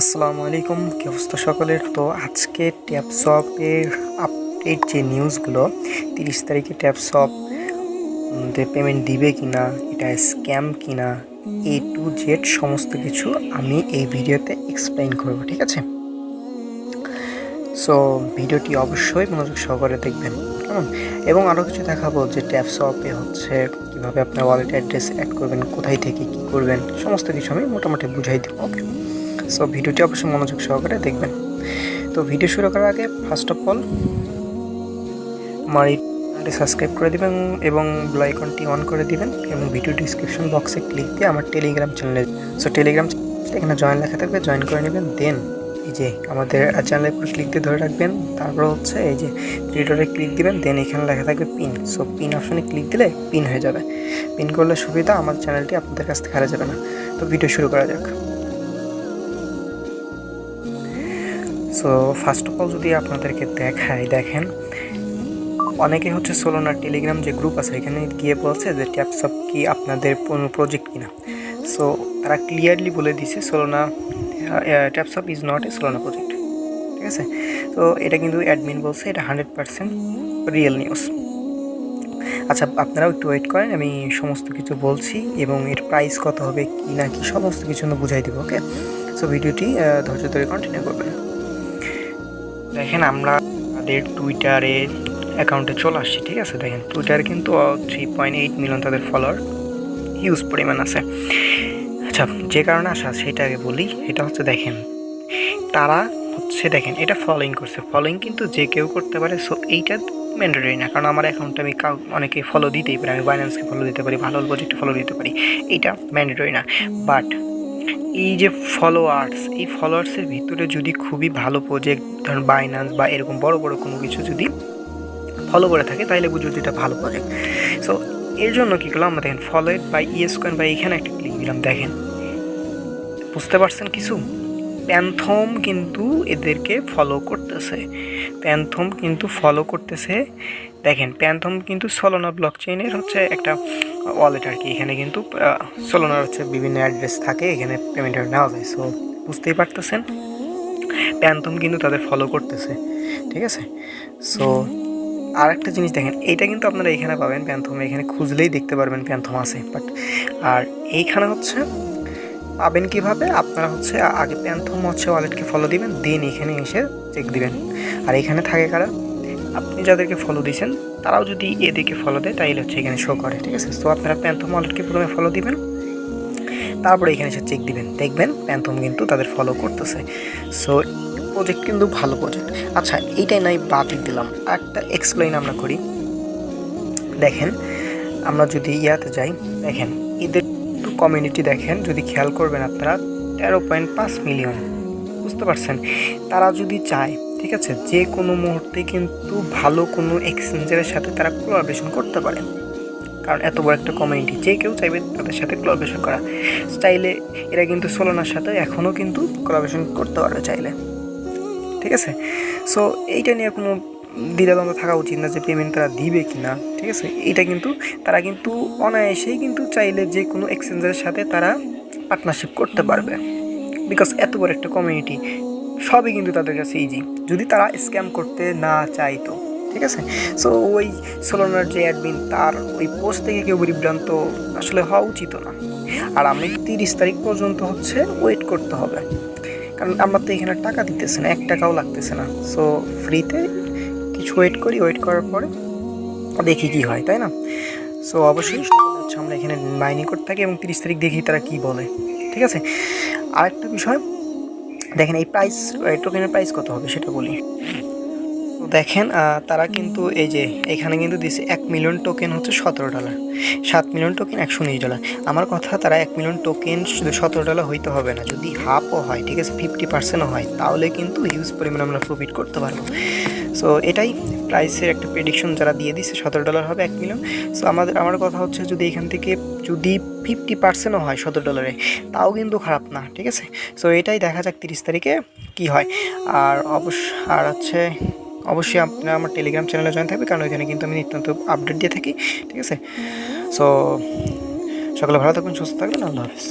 আসসালামু আলাইকুম, কি অবস্থা সকলের? তো আজকে ট্যাপসপের আপডেট যে নিউজগুলো তিরিশ তারিখে ট্যাপসপ পেমেন্ট দিবে কি না এটা স্ক্যাম কি না এ টু জেড সমস্ত কিছু আমি এই ভিডিওতে এক্সপ্লেইন করব, ঠিক আছে? সো ভিডিওটি অবশ্যই মনোযোগ সহকারে দেখবেন, কেমন? এবং আরও কিছু দেখাবো যে ট্যাপসপে হচ্ছে কীভাবে আপনার ওয়ালেট অ্যাড্রেস অ্যাড করবেন, কোথায় থেকে কী করবেন, সমস্ত কিছু আমি মোটামুটি বুঝাই দেবো ওকে সো ভিডিওটি অবশ্যই মনোযোগ সহকারে দেখবেন। তো ভিডিও শুরু করার আগে ফার্স্ট অফ অল আমার এই চ্যানেলটি সাবস্ক্রাইব করে দিবেন এবং আইকনটি অন করে দিবেন এবং ভিডিও ডিসক্রিপশন বক্সে ক্লিক দিয়ে আমার টেলিগ্রাম চ্যানেলে সো টেলিগ্রাম এখানে জয়েন লেখা থাকবে জয়েন করে নেবেন দেন এই যে আমাদের চ্যানেলের উপর ক্লিক দিয়ে ধরে রাখবেন, তারপর হচ্ছে এই যে থ্রিডরে ক্লিক দিবেন দেন এখানে লেখা থাকবে পিন সো পিন অপশনে ক্লিক দিলে পিন হয়ে যাবে। পিন করলে সুবিধা আমার চ্যানেলটি আপনাদের কাছ থেকে হারা যাবে না। তো ভিডিও শুরু করা যাক। সো ফার্স্ট অফ অল যদি আপনাদেরকে দেখাই, দেখেন অনেকে হচ্ছে সোলোনার টেলিগ্রাম যে গ্রুপ আছে, এখানে গিয়ে বলছে যে ট্যাপসপ কি আপনাদের কোনো প্রজেক্ট কিনা। সো তারা ক্লিয়ারলি বলে দিছে Solana Tapswap is not a Solana project ঠিক আছে? তো এটা কিন্তু অ্যাডমিন বলছে, এটা হান্ড্রেড পার্সেন্ট রিয়েল নিউজ আচ্ছা আপনারাও একটু ওয়েট করেন, আমি সমস্ত কিছু বলছি, এবং এর প্রাইস কত হবে কি না কি সমস্ত কিছু বুঝাই দেবো ওকে সো ভিডিওটি ধৈর্য ধরে কন্টিনিউ করবেন। দেখেন আমরা তাদের টুইটারে অ্যাকাউন্টে চলে আসছি, ঠিক আছে? দেখেন টুইটারে কিন্তু থ্রি পয়েন্ট এইট মিলিয়ন তাদের ফলোয়ার হিউজ পরিমাণ আছে। আচ্ছা যে কারণে আসা সেটা আগে বলি, এটা হচ্ছে দেখেন, তারা হচ্ছে দেখেন, এটা ফলোইং করছে। ফলোইং কিন্তু যে কেউ করতে পারে সো এইটা ম্যান্ডেটরি না, কারণ আমার অ্যাকাউন্টে আমি কাউ, অনেকে ফলো দিতেই পারি, আমি বাইন্যান্সকে ফলো দিতে পারি, ভালো প্রজেক্টে ফলো দিতে পারি এইটা ম্যান্ডেটরি না। বাট এই যে ফলোয়ার্স এই ফলোয়ার্সের ভিতরে যদি খুবই ভালো প্রজেক্ট ধরুন বাইন্যান্স বা এরকম বড় বড় কোনো কিছু যদি ফলো করে থাকে তাহলে বুঝো যে এটা ভালো প্রজেক্ট সো এর জন্য কী করলাম আমরা দেখেন ফলোয়েড বা ইএস কয়েন বা এখানে একটা ক্লিক দিলাম, দেখেন। বুঝতে পারছেন কিছু? প্যান্থম কিন্তু এদেরকে ফলো করতেছে। প্যান্থম কিন্তু ফলো করতেছে দেখেন প্যান্থম কিন্তু সোলোনা ব্লক চেইনের হচ্ছে একটা ওয়ালেট আর কি। এখানে কিন্তু সোলোনার হচ্ছে বিভিন্ন অ্যাড্রেস থাকে, এখানে পেমেন্ট নেওয়া যায়। সো বুঝতেই পারতেছেন? প্যান্থম কিন্তু তাদের ফলো করতেছে, ঠিক আছে? সো আর একটা জিনিস দেখেন, এইটা কিন্তু আপনারা এখানে পাবেন প্যান্থম এখানে খুঁজলেই দেখতে পারবেন প্যান্থম আছে। বাট আর এইখানে হচ্ছে, পাবেন কীভাবে? আপনারা হচ্ছে, আগে প্যান্থম হচ্ছে ওয়ালেটকে ফলো দিবেন দেন এখানে এসে চেক দিবেন। আর এখানে থাকে কারা? আপনি যাদেরকে ফলো দিয়েছেন, তারাও যদি এদিকে ফলো দেয়, তাইলে হচ্ছে এখানে শো করে, ঠিক আছে? তো আপনারা প্যান্থম ওয়ালেটকে প্রথমে ফলো দিবেন, তারপরে এখানে এসে চেক দিবেন। দেখবেন প্যান্থম কিন্তু তাদের ফলো করতেছে। সো প্রজেক্ট কিন্তু ভালো প্রজেক্ট আচ্ছা এইটাই নয় বাদ দিলাম। একটা এক্সপ্লেইন আমরা করি। দেখেন, আমরা যদি ইয়াতে যাই, দেখেন, এদের কমিউনিটি দেখেন, যদি খেয়াল করবেন আপনারা, তেরো পয়েন্ট পাঁচ মিলিয়ন বুঝতে পারছেন? তারা যদি চায় ঠিক আছে? যে কোনো মুহূর্তে কিন্তু ভালো কোনো এক্সচেঞ্জারের সাথে তারা কোলাবরেশন করতে পারে। কারণ এত বড় একটা কমিউনিটি যে কেউ চাইবে তাদের সাথে কোলাবরেশন করা। চাইলে এরা কিন্তু সোলোনার সাথে এখনও কিন্তু কোলাবরেশন করতে পারবে চাইলে। ঠিক আছে? সো এইটা নিয়ে কোনো দ্বিধাদ্বন্দ্ব থাকা উচিত না যে পেমেন্ট তারা দিবে কি না ঠিক আছে? এইটা কিন্তু তারা কিন্তু অনায়াসেই কিন্তু চাইলে যে কোনো এক্সচেঞ্জের সাথে তারা পার্টনারশিপ করতে পারবে। বিকজ এত বড় একটা কমিউনিটি সবই কিন্তু তাদের কাছে ইজি যদি তারা স্ক্যাম করতে না চাইতো, ঠিক আছে? সো ওই সোলোনার যে অ্যাডমিন তার ওই পোস্ট থেকে কেউ বিভ্রান্ত আসলে হওয়া উচিত না। আর আমি তিরিশ তারিখ পর্যন্ত হচ্ছে ওয়েট করতে হবে। কারণ আমরা তো এখানে টাকা দিতেছে না, এক টাকাও লাগতেছে না। সো ফ্রিতে কিছু ওয়েট করি ওয়েট করার পরে দেখি কি হয়, তাই না? সো অবশ্যই হচ্ছে আমরা এখানে মাইনিং করতে থাকি এবং তিরিশ তারিখ দেখি তারা কি বলে, ঠিক আছে? আরেকটা বিষয় দেখেন এই প্রাইস টোকেনের প্রাইস কত হবে সেটা বলি। দেখেন তারা কিন্তু এই যে এখানে কিন্তু দিছে এক মিলিয়ন টোকেন হচ্ছে সতেরো ডলার সাত মিলিয়ন টোকেন একশো উনিশ ডলার আমার কথা তারা এক মিলিয়ন টোকেন শুধু সতেরো ডলার হইতে হবে না। যদি হাফও হয়, ঠিক আছে ফিফটি পার্সেন্টও হয়, তাহলে কিন্তু হিউজ পরিমাণে আমরা প্রফিট করতে পারব। সো এটাই প্রাইসের একটা প্রেডিকশন যারা দিয়ে দিচ্ছে, সতেরো ডলার হবে এক মিলিয়ন সো আমাদের, আমার কথা হচ্ছে যদি এখান থেকে যদি ফিফটি পার্সেন্টও হয় সতেরো ডলারে তাও কিন্তু খারাপ না, ঠিক আছে? সো এটাই দেখা যাক তিরিশ তারিখে কি হয়। আর অবশ্য, আর হচ্ছে, অবশ্যই আপনারা আমার টেলিগ্রাম চ্যানেলে জয়েন থাকবে, কারণ ওইখানে কিন্তু আমি নিত্যন্ত আপডেট দিয়ে থাকি, ঠিক আছে? সো সকলে ভালো থাকবেন সুস্থ থাকবেন আল্লাহ হাফিজ।